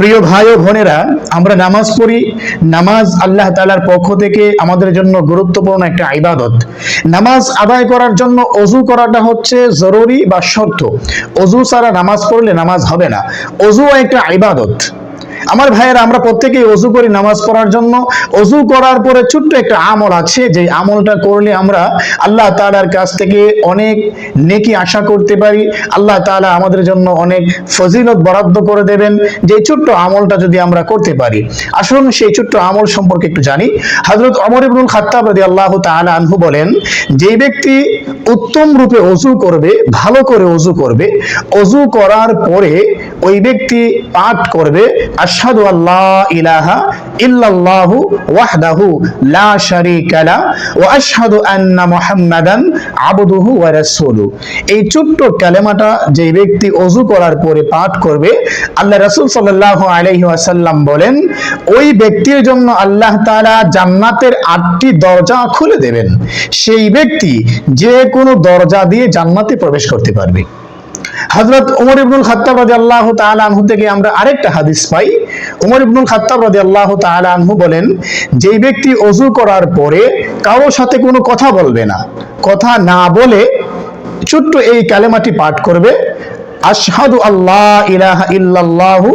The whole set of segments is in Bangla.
প্রিয় ভাই ও বোনেরা, আমরা নামাজ পড়ি। নামাজ আল্লাহ তালার পক্ষ থেকে আমাদের জন্য গুরুত্বপূর্ণ একটা ইবাদত। নামাজ আদায় করার জন্য অজু করাটা হচ্ছে জরুরি বা শর্ত। অজু ছাড়া নামাজ পড়লে নামাজ হবে না। অজু একটা ইবাদত। আমার ভাইয়েরা, আমরা প্রত্যেকেই অজু করি নামাজ পড়ার জন্য। অজু করার পরে ছোট্ট একটা আমল আছে যে আমলটা করলে আমরা আল্লাহ তাআলার কাছ থেকে অনেক নেকি আশা করতে পারি। আল্লাহ তালা আমাদের জন্য অনেক ফজিলত বরাদ্দ করে দেবেন যে ছোট্ট আমলটা যদি আমরা করতে পারি। আসুন সেই ছোট্ট আমল সম্পর্কে একটু জানি। হযরত ওমর ইবনুল খাত্তাব রাদিয়াল্লাহু তাআলা আনহু বলেন, যেই ব্যক্তি উত্তম রূপে অজু করবে, ভালো করে অজু করবে, অজু করার পরে ওই ব্যক্তি পাঠ করবে, আশহাদু আল্লাহ ইলাহা ইল্লাল্লাহু ওয়াহদাহু লা শারীকা লা ওয়া আশহাদু আন্না মুহাম্মাদান আবদুহু ওয়া রাসূলু। এই ছোট্ট কালেমাটা যে ব্যক্তি অজু করার পরে পাঠ করবে, আল্লাহ রাসূল সাল্লাল্লাহু আলাইহি ওয়াসাল্লাম বলেন, ওই ব্যক্তির জন্য আল্লাহ তাআলা জান্নাতের আটটি দরজা খুলে দেবেন। সেই ব্যক্তি যে কোনো দরজা দিয়ে জান্নাতে প্রবেশ করতে পারবে। হযরত ওমর ইবনুল খাত্তাব রাদিয়াল্লাহু তাআলা আনহু থেকে আমরা আরেকটা হাদিস পাই। ওমর ইবনুল খাত্তাব রাদিয়াল্লাহু তাআলা আনহু বলেন, যেই ব্যক্তি অজু করার পরে কারোর সাথে কোনো কথা বলবে না, কথা না বলে ছোট্ট এই কালেমাটি পাঠ করবে, আশহাদু আল্লাহ ইলাহা ইল্লাল্লাহু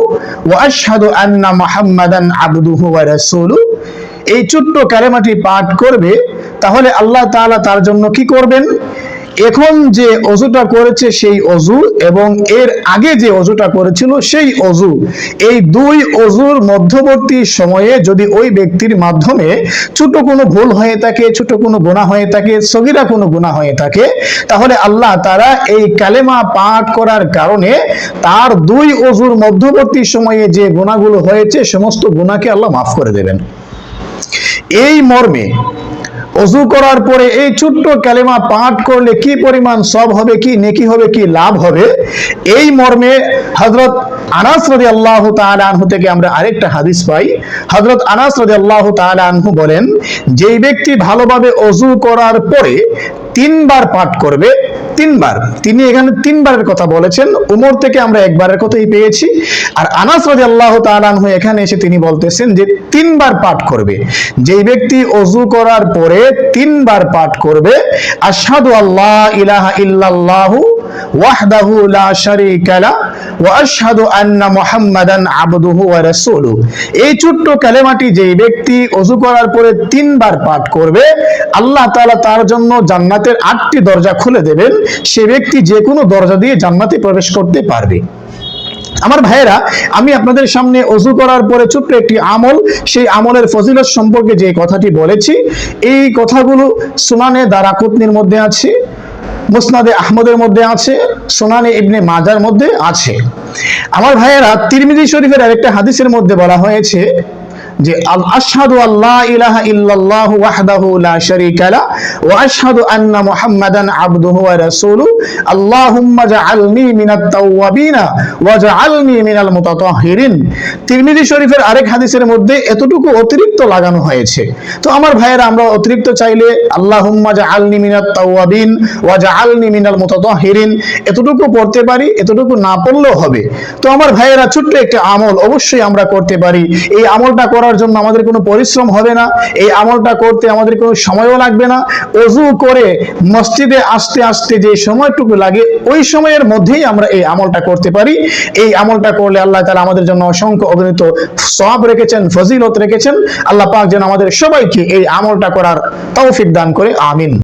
ওয়া আশহাদু আন্না মুহাম্মাদান আবদুহু ওয়া রাসূলু। এই ছোট্ট কালেমাটি পাঠ করবে, তাহলে আল্লাহ তাআলা তার জন্য কি করবেন? এখন যে অজুটা করেছে সেই অজু এবং এর আগে যে অজুটা করেছিল সেই অজু। এই দুই অজুর মধ্যবর্তী সময়ে যদি ওই ব্যক্তির মাধ্যমে ছোট কোনো ভুল হয়ে থাকে, ছোট কোনো গুণা হয়ে থাকে, সগিরা কোনো গুণা হয়ে থাকে, তাহলে আল্লাহ তারা এই কালেমা পাঠ করার কারণে তার দুই অজুর মধ্যবর্তী সময়ে যে গুণাগুলো হয়েছে, সমস্ত গুণাকে আল্লাহ মাফ করে দেবেন। এই মর্মে অজু করার পরে এই ছোট্ট ক্যালেমা পাঠ করলে কি পরিমাণ সব হবে, কি নেকি হবে, কি লাভ হবে? এই মর্মে হজরত আনাস রদি আল্লাহ আনহু থেকে আমরা আরেকটা হাদিস পাই। হজরত আনাস রদি আল্লাহ আনহু বলেন, যেই ব্যক্তি ভালোভাবে অজু করার পরে তিনবার পাঠ করবে, তিনবার। তিনি এখানে তিনবারের কথা বলেছেন, উমর থেকে আমরা একবারের কথাই পেয়েছি। আর আনাস রাজি আল্লাহ তালানহু এখানে এসে তিনি বলতেছেন যে, তিনবার পাঠ করবে। যেই ব্যক্তি অজু করার পরে তিনবার পাঠ করবে, আশহাদু আল্লাহ ইলাহা ইল্লাল্লাহু ওয়াহদাহু লা শারীকা লা ওয়া আশহাদু আন্না মুহাম্মাদান আবদুহু ওয়া রাসূলুহু। এই ছোট্ট কালেমাটি যেই ব্যক্তি অজু করার পরে তিনবার পাঠ করবে, আল্লাহ তাআলা তার জন্য জান্নাতের আটটি দরজা খুলে দেবেন। সে ব্যক্তি যে কোনো দরজা দিয়ে জান্নাতে প্রবেশ করতে পারবে। আমার ভাইয়েরা, আমি আপনাদের সামনে অজু করার পরে ছোট্ট একটি আমল, সেই আমলের ফজিলত সম্পর্কে যে কথাটি বলেছি, এই কথাগুলো সুনানে দারাকুতনির মধ্যে আছে, মুসনাদে আহমদের মধ্যে আছে সোনানে ইবনে মাজার মধ্যে আছে। আমার ভাইয়েরা তিরমিজি শরীফের আরেকটা হাদিসের মধ্যে বলা হয়েছে যে আশহাদু আল্লাহ ইলাহা ইল্লাল্লাহু ওয়াহদাহু লা শারীকা লা ওয়া আশহাদু আন্না মুহাম্মাদান আবদুহু ওয়া রাসূলুহু। আল্লাহুম্মা জাআলনি মিনাত তাওয়াবিনা ওয়া জাআলনি মিনাল মুতাতাহহিরিন তিরমিজি শরীফের আরেক হাদিসের মধ্যে এতটুকু অতিরিক্ত লাগানো হয়েছে। তো আমার ভাইয়েরা, আমরা অতিরিক্ত চাইলে আল্লাহুম্মা জাআলনি মিনাত তাওয়াবিন ওয়া জাআলনি মিনাল মুতাতাহহিরিন এতটুকু পড়তে পারি, এতটুকু না পড়লেও হবে। তো আমার ভাইয়েরা, ছোট্ট একটা আমল অবশ্যই আমরা করতে পারি। এই আমলটা করার জন্য আমাদের কোনো পরিশ্রম হবে না। এই আমলটা করতে আমাদের কোনো সময়ও লাগবে না। অজু করে মসজিদে আসতে আসতে যে সময়টুকু লাগে, ওই সময়ের মধ্যেই আমরা এই আমলটা করতে পারি। এই আমলটা করলে আল্লাহ তালা আমাদের জন্য অসংখ্য অগণিত সব রেখেছেন, ফজিলত রেখেছেন। আল্লাহ পাক যেন আমাদের সবাইকে এই আমলটা করার তৌফিক দান করে, আমিন।